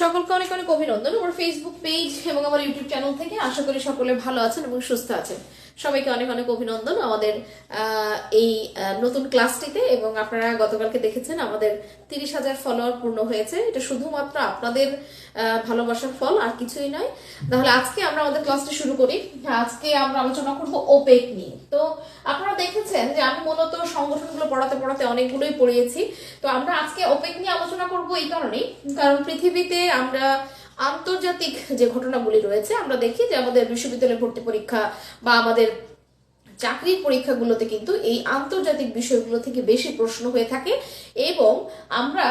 সকলকে অনেক অনেক অভিনন্দন। আমার ফেসবুক পেজ এবং আমার ইউটিউব চ্যানেল থেকে আশা করি সকলে ভালো আছেন এবং সুস্থ আছেন। সবাইকে অনেক অনেক অভিনন্দন। আমাদের এই নতুন ক্লাসটিতে এবং আপনারা গতকালকে দেখেছেন আমাদের তিরিশ হাজার ফলোয়ার পূর্ণ হয়েছে। এটা শুধুমাত্র আপনাদের ভালোবাসার ফল, আর কিছুই নয়। তাহলে আজকে আমরা আমাদের ক্লাসটি শুরু করি। আজকে আমরা আলোচনা করব ওপেক নিয়ে। তো আপনারা দেখেছেন যে আমি মূলত সংগঠনগুলো পড়াতে পড়াতে অনেকগুলোই পড়িয়েছি। তো আমরা আজকে ওপেক এই কারণেই, কারণ পৃথিবীতে আমরা আন্তর্জাতিক যে ঘটনাগুলি রয়েছে, আমরা দেখি যে আমাদের বিশ্ববিদ্যালয় ভর্তি পরীক্ষা বা আমাদের চাকরির পরীক্ষাগুলোতে কিন্তু এই আন্তর্জাতিক বিষয়গুলো থেকে বেশি প্রশ্ন হয়ে থাকে এবং আমরা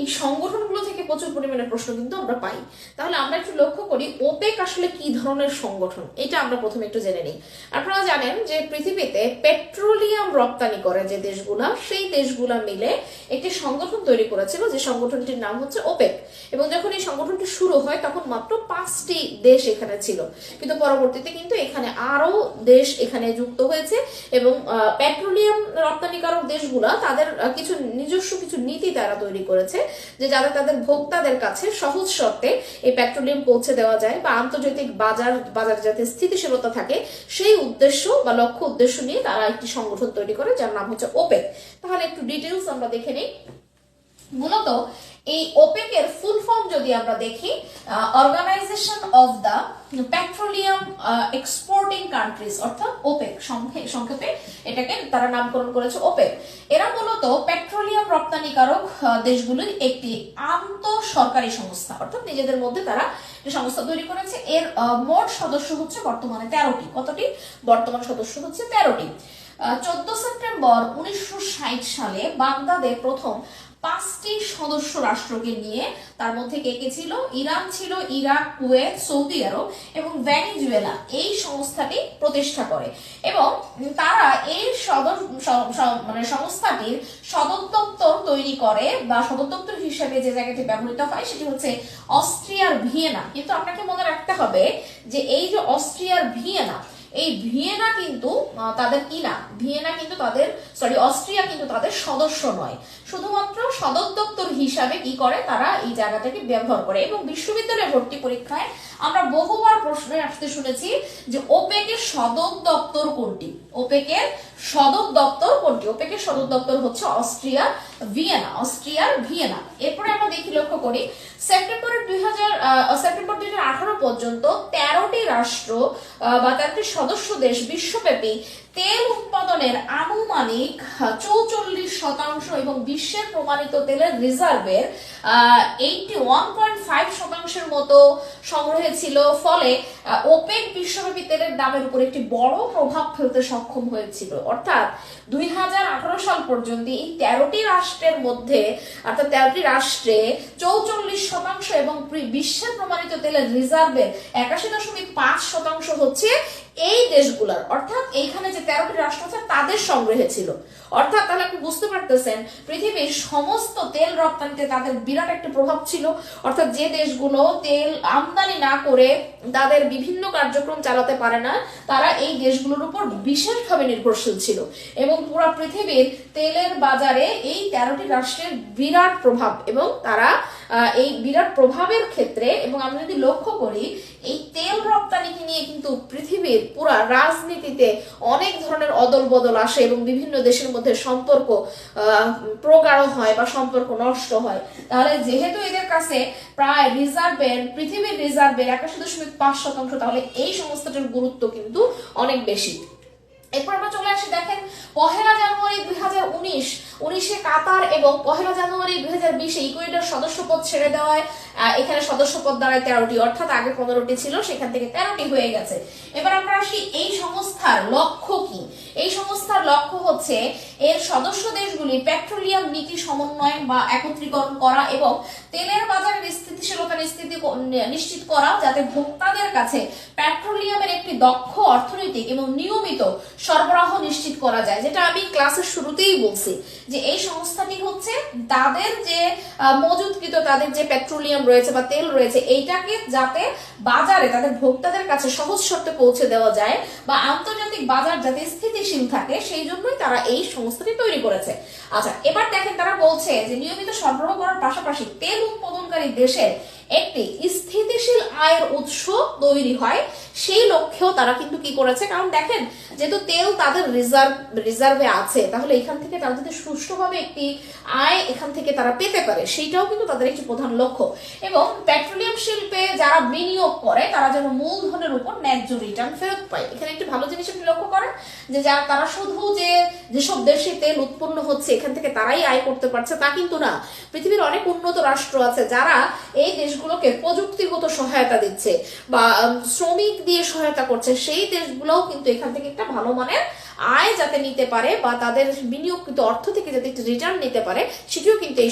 এই সংগঠনগুলো থেকে প্রচুর পরিমাণে প্রশ্ন কিন্তু আমরা পাই। তাহলে আমরা একটু লক্ষ্য করি ওপেক আসলে কি ধরনের সংগঠন? এটা আমরা প্রথমে একটু জেনে নিই। আপনারা জানেন যে পৃথিবীতে পেট্রোলিয়াম রপ্তানি করে যে দেশগুলা, সেই দেশগুলা মিলে একটি সংগঠন তৈরি করেছিল যে সংগঠনটির নাম হচ্ছে ওপেক। এবং যখন এই সংগঠনটি শুরু হয়, তখন মাত্র পাঁচটি দেশ এখানে ছিল। কিন্তু পরবর্তীতে কিন্তু এখানে আরও দেশ এখানে যুক্ত হয়েছে এবং পেট্রোলিয়াম রপ্তানিকারক দেশগুলা তাদের কিছু নিজস্ব কিছু নীতি তারা তৈরি করেছে যে যাতে তাদের ভোক্তাদের কাছে সহজ শর্তে এই পেট্রোলিয়াম পৌঁছে দেওয়া যায় বা আন্তর্জাতিক বাজার বাজার যাতে স্থিতিশীলতা থাকে, সেই উদ্দেশ্য বা লক্ষ্য উদ্দেশ্য নিয়ে তারা একটি সংগঠন তৈরি করে যার নাম হচ্ছে ওপেক। তাহলে একটু ডিটেলস আমরা দেখে নিই। মূলত এই ওপেক এর ফুল ফর্ম যদি আমরা দেখি Organization of the Petroleum Exporting Countries অর্থাৎ ওপেক সংক্ষেপে এটাকে তারা নামকরণ করেছে ওপেক এরা মূলত পেট্রোলিয়াম রপ্তানিকারক দেশগুলির একটি আন্ত সরকারি সংস্থা, অর্থাৎ নিজেদের মধ্যে তারা সংস্থা তৈরি করেছে, এর মোট সদস্য হচ্ছে বর্তমানে তেরোটি। কতটি? বর্তমান সদস্য হচ্ছে তেরোটি। চোদ্দ সেপ্টেম্বর উনিশশো ষাট সালে বাগদাদে প্রথম পাঁচটি সদস্য রাষ্ট্রকে নিয়ে তার মধ্যে কে কে ছিল? ইরান ছিল, ইরাক, কুয়েত, সৌদি আরব এবং ভেনিজুয়েলা। এই সংস্থাটি প্রতিষ্ঠা করে। এবং তারা এই সদর মানে সংস্থাটির সদর দপ্তর তৈরি করে বা সদর দপ্তর হিসেবে যে জায়গাটি ব্যবহৃত হয় সেটি হচ্ছে অস্ট্রিয়ার ভিয়েনা। কিন্তু আপনাকে মনে রাখতে হবে যে এই যে অস্ট্রিয়ার ভিয়েনা এই ভিয়েনা কিন্তু তাদের কি না? ভিয়েনা কিন্তু তাদের সরি অস্ট্রিয়া কিন্তু তাদের সদস্য নয়। শুধুমাত্র সদর দপ্তর হিসাবে কি করে? তারা এই জায়গাটাকে ব্যবহার করে। এবং বিশ্ববিদ্যালয়ে ভর্তি পরীক্ষায় আমরা বহুবার প্রশ্নে আসতে শুনেছি যে ওপেকের সদর দপ্তর কোনটি? ওপেকের সদর দপ্তর কোনটি? ওপেকের সদর দপ্তর হচ্ছে অস্ট্রিয়া, ভিয়েনা, অস্ট্রিয়ার ভিয়েনা। এরপরে আমরা দেখি লক্ষ্য করি, সেপ্টেম্বরের দুই সেপ্টেম্বর দুই হাজার আঠারো পর্যন্ত তেরোটি রাষ্ট্র বা তেরোটি সদস্য দেশ বিশ্বব্যাপী, তেল উৎপাদনের আনুমানিক চৌচল্লিশ শতাংশ এবং বিশ্বের প্রমাণিত তেলের রিজার্ভের এইটি শতাংশের মতো সংগ্রহে ছিল। ফলে ওপেক বিশ্বব্যাপী তেলের দামের উপর একটি বড় প্রভাব ফেলতে সক্ষম হয়েছিল। অর্থাৎ, দুই হাজার আঠারো সাল পর্যন্ত এই তেরোটি রাষ্ট্রের মধ্যে, অর্থাৎ তেরোটি রাষ্ট্রে চৌচল্লিশ শতাংশ বিশ্বের প্রমাণিত তেলের রিজার্ভের একাশি দশমিক পাঁচ শতাংশ হচ্ছে এই দেশগুলোর। অর্থাৎ এইখানে যে তেরোটি রাষ্ট্র আছে, তাদের সংগ্রহে ছিল। অর্থাৎ তাহলে আপনি বুঝতে পারতেছেন, পৃথিবীর সমস্ত তেল রপ্তানিতে তাদের বিরাট একটা প্রভাব ছিল। অর্থাৎ যে দেশগুলো তেল আমদানি না করে তাদের বিভিন্ন কার্যক্রম চালাতে পারে না, তারা এই দেশগুলোর উপর বিশেষভাবে নির্ভরশীল ছিল। এবং পুরো পৃথিবীর তেলের বাজারে এই তেরোটি রাষ্ট্রের বিরাট প্রভাব এবং তারা এই বিরাট প্রভাবের ক্ষেত্রে এবং আমরা যদি লক্ষ্য করি, এই তেল রপ্তানিকে নিয়ে কিন্তু পৃথিবীর পুরা রাজনীতিতে অনেক ধরনের অদল বদল আসে এবং বিভিন্ন দেশের মধ্যে সম্পর্ক প্রগাঢ় হয় বা সম্পর্ক নষ্ট হয়। তাহলে যেহেতু এদের কাছে প্রায় রিজার্ভের, পৃথিবীর রিজার্ভের একাশি দশমিক পাঁচ শতাংশ, তাহলে এই সংস্থাটির গুরুত্ব কিন্তু অনেক বেশি। এরপর আমরা চলে আসি, দেখেন, পহেলা জানুয়ারি দুই হাজার উনিশ উনিশ কাতার এবং পহেলা জানুয়ারি দুই হাজার বিশে ইকুয়েডর সদস্যপদ ছেড়ে দেওয়ায় এখানে সদস্যপদ দাঁড়ায় তেরোটি, অর্থাৎ আগে পনেরোটি ছিল, সেখান থেকে তেরোটি হয়ে গেছে। এবার আমরা আসি, এই সংস্থার লক্ষ্য কি? এই সংস্থার লক্ষ্য হচ্ছে এর সদস্য দেশগুলি পেট্রোলিয়াম নীতি সমন্বয় বা একত্রীকরণ করা এবং তেলের বাজারের স্থিতিশীলতা নিশ্চিত করা, যাতে ভোক্তাদের কাছে পেট্রোলিয়ামের একটি দক্ষ অর্থনৈতিক এবং নিয়মিত সরবরাহ নিশ্চিত করা যায়, যেটা আমি ক্লাসের শুরুতেই বলছি। যে এই সংস্থাটি হচ্ছে তাদের যে মজুদকৃত তাদের যে পেট্রোলিয়াম রয়েছে বা তেল রয়েছে, এইটাকে যাতে বাজারে তাদের ভোক্তাদের কাছে সহজ শর্তে পৌঁছে দেওয়া যায় বা আন্তর্জাতিক বাজার যাতে স্থিতিশীল থাকে, সেই জন্যই তারা এই সংস্থাটি তৈরি করেছে। আচ্ছা এবার দেখেন তারা বলছে যে নিয়মিত সরবরাহ করার পাশাপাশি তেল উৎপাদনকারী দেশের একটি স্থিতিশীল আয়ের উৎস তৈরি হয়, সেই লক্ষ্যেও তারা কিন্তু কি করেছে? কারণ দেখেন, যেহেতু তেল তাদের রিজার্ভ, রিজার্ভে আছে, তাহলে এখান থেকে তারা যদি সুষ্ঠুভাবে একটি আয় এখান থেকে তারা পেতে পারে, সেইটাও কিন্তু তাদের একটি প্রধান লক্ষ্য। এবং পেট্রোলিয়াম শিল্পে যারা বিনিয়োগ করে, তারা যেন মূলধনের উপর ন্যায্য রিটার্ন ফেরত পায়। এখানে একটি ভালো জিনিস আপনি লক্ষ্য করেন, যে যারা তারা শুধু যে যেসব দেশে তেল উৎপন্ন হচ্ছে, এখান থেকে তারাই আয় করতে পারছে তা কিন্তু না। পৃথিবীর অনেক উন্নত রাষ্ট্র আছে যারা এই দেশগুলোকে প্রযুক্তিগত সহায়তা দিচ্ছে বা শ্রমিক দিয়ে সহায়তা করছে, সেই দেশগুলোও কিন্তু এখান থেকে একটা ভালো মানের আয় যাতে নিতে পারে বা তাদের বিনিয়োগকৃত অর্থ থেকে যাতে একটু রিটার্ন নিতে পারে, সেটিও কিন্তু এই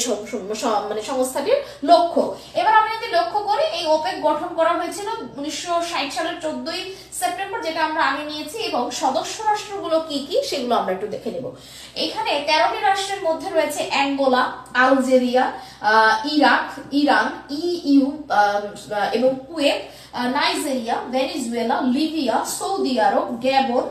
মানে সংস্থাটির লক্ষ্য। এবার আমরা যদি লক্ষ্য করি, এই ওপেক গঠন করা হয়েছিল উনিশশো ষাট সালের চোদ্দই সেপ্টেম্বর, যেটা আমরা আগে নিয়েছি, এবং সদস্য রাষ্ট্রগুলো কি কি, সেগুলো আমরা একটু দেখে নেব। এখানে তেরোটি রাষ্ট্রের মধ্যে রয়েছে Angola, Algeria Iraq, Iran, EU এবং কুয়েত আহ, Nigeria Venezuela Libya Saudi Arab Gabon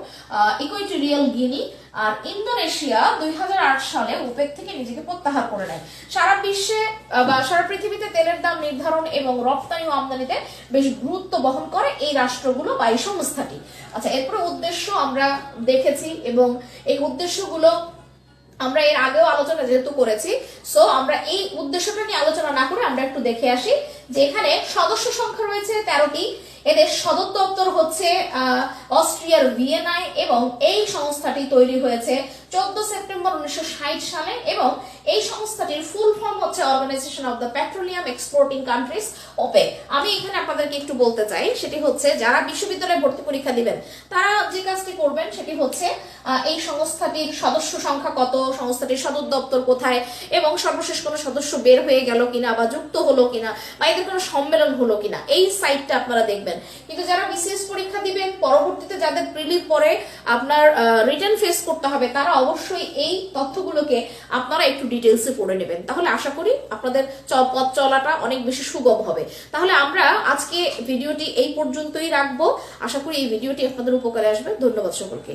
Equatorial Guinea আর ইন্দোনেশিয়া দুই হাজার আট সালে ওপেক থেকে নিজেকে প্রত্যাহার করে নেয়। সারা বিশ্বে বা সারা পৃথিবীতে তেলের দাম নির্ধারণ এবং রপ্তানি ও আমদানিতে বেশ গুরুত্ব বহন করে এই রাষ্ট্রগুলো বা এই সংস্থাটি। আচ্ছা এরপরে উদ্দেশ্য আমরা দেখেছি এবং এই উদ্দেশ্যগুলো আমরা এর আগেও আলোচনা যেহেতু করেছি সো আমরা এই উদ্দেশ্যটা নিয়ে আলোচনা না করে আমরা একটু দেখে আসি যে এখানে সদস্য সংখ্যা রয়েছে তেরোটি। এদের সদর দপ্তর হচ্ছে অস্ট্রিয়ার ভিয়েনায় এবং এই সংস্থাটি তৈরি হয়েছে চোদ্দ সেপ্টেম্বর উনিশশো সালে এবং এই সংস্থাটির ফুল ফর্ম হচ্ছে organisation of the petroleum exporting countries OPEC আমি এখানে আপনাদেরকে একটু বলতে চাই, সেটি হচ্ছে যারা বিশ্ববিদ্যালয়ে ভর্তি পরীক্ষা দিবেন, তারা যে কাজটি করবেন সেটি হচ্ছে এই সংস্থাটির সদস্য সংখ্যা কত, সংস্থাটির সদর দপ্তর কোথায়, এবং সর্বশেষ কোনো সদস্য বের হয়ে গেল কিনা বা যুক্ত হলো কিনা, বা এদের কোনো সম্মেলন হলো কিনা, এই সাইটটা আপনারা দেখবেন। কিন্তু যারা বিসিএস পরীক্ষা দিবেন, পরবর্তীতে যাদের প্রিলিম পরে আপনার রিটার্ন ফেস করতে হবে তারা অবশ্যই এই তথ্যগুলোকে আপনারা একটু ডিটেলসে পড়ে নেবেন। তাহলে আশা করি আপনাদের পথ চলাটা অনেক বেশি সুগম হবে। তাহলে আমরা আজকে ভিডিওটি এই পর্যন্তই রাখব। আশা করি এই ভিডিওটি আপনাদের উপকারে আসবে। ধন্যবাদ সকলকে।